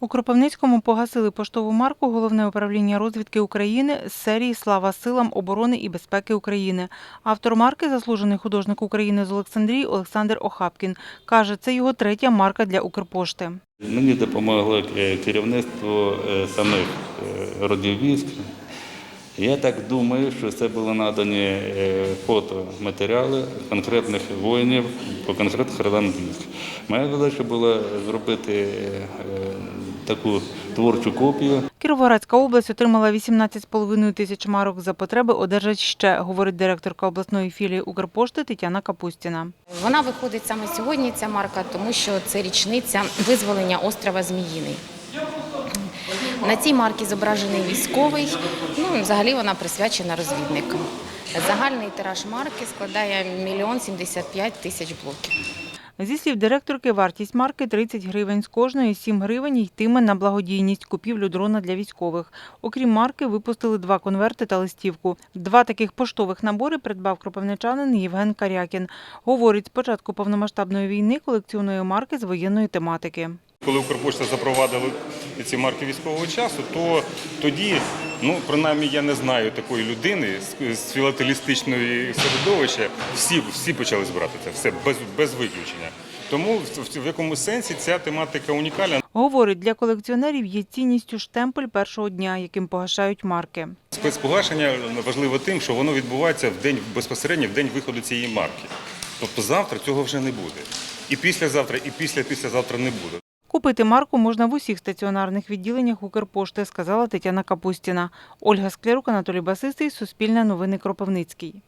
У Кропивницькому погасили поштову марку Головне управління розвідки України з серії Слава силам оборони і безпеки України. Автор марки заслужений художник України з Олександрії Олександр Охапкін. Каже, це його третя марка для Укрпошти. Мені допомогло керівництво е, самих е, родів військ. Я так думаю, що це були надані е, фотоматеріали конкретних воїнів по конкретних родам військ. Моя задача була зробити е, таку творчу копію. Кіровоградська область отримала 18,5 тисяч марок. За потреби одержать ще, говорить директорка обласної філії Укрпошти Тетяна Капустіна. Вона виходить саме сьогодні, ця марка, тому що це річниця визволення острова Зміїний. На цій марці зображений військовий, ну і взагалі вона присвячена розвідникам. Загальний тираж марки складає мільйон 75 тисяч блоків. Зі слів директорки, вартість марки 30 гривень. З кожної 7 гривень йтиме на благодійність купівлю дрона для військових. Окрім марки, випустили два конверти та листівку. Два таких поштових набори придбав кропивничанин Євген Карякін. Говорить, з початку повномасштабної війни колекціонує марки з воєнної тематики. Коли Укрпошта запровадили ці марки військового часу, то тоді, ну принаймні, я не знаю такої людини з, філателістичної середовища. Всі, всі почали збирати це, все без, без виключення. Тому в, якомусь сенсі ця тематика унікальна. Говорить, для колекціонерів є цінністю штемпель першого дня, яким погашають марки. Спецпогашення важливо тим, що воно відбувається в день безпосередньо в день виходу цієї марки. Тобто завтра цього вже не буде. І післязавтра, і після післязавтра не буде. Купити марку можна в усіх стаціонарних відділеннях Укрпошти, сказала Тетяна Капустіна. Ольга Склярук, Анатолій Басистий, Суспільне новини Кропивницький.